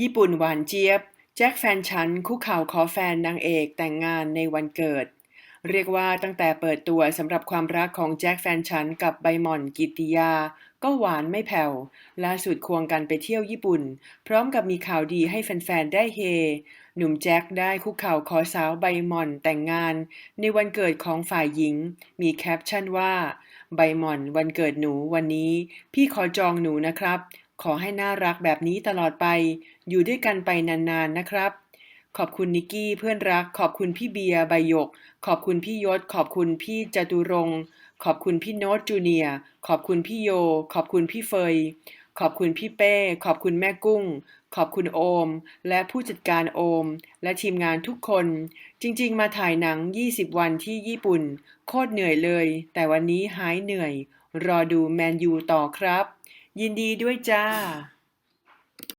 ญี่ปุ่นหวานเจี๊ยบ แจ็คแฟนฉันคุกเข่าขอแฟนนางเอกแต่งงานในวันเกิด เรียกว่าตั้งแต่เปิดตัวสำหรับความรักของแจ็คแฟนฉันกับใบหม่อนกิติยา ก็หวานไม่แผ่วล่าสุดควงกันไปเที่ยวญี่ปุ่น พร้อมกับมีข่าวดีให้แฟนๆได้เฮ หนุ่มแจ็คได้คุกเข่าขอสาวใบหม่อนแต่งงาน ในวันเกิดของฝ่ายหญิง มีแคปชั่นว่า ใบหม่อนวันเกิดหนูวันนี้ พี่ขอจองหนูนะครับ ขอให้น่ารักแบบนี้ตลอดไป อยู่ด้วยกันไปนานๆนะครับ ขอบคุณนิกกี้เพื่อนรัก ขอบคุณพี่เบียร์ใบยก ขอบคุณพี่ยศ ขอบคุณพี่จตุรงค์ขอบคุณพี่โน้ตจูเนียร์ขอบคุณพี่โย ขอบคุณพี่เฟย ขอบคุณพี่เป้ ขอบคุณแม่กุ้ง ขอบคุณโอม และผู้จัดการโอม และทีมงานทุกคน จริง ๆ มาถ่ายหนัง 20 วันที่ญี่ปุ่น โคตรเหนื่อยเลย แต่วันนี้หายเหนื่อย รอดูแมนยูต่อครับ ยินดีด้วยจ้า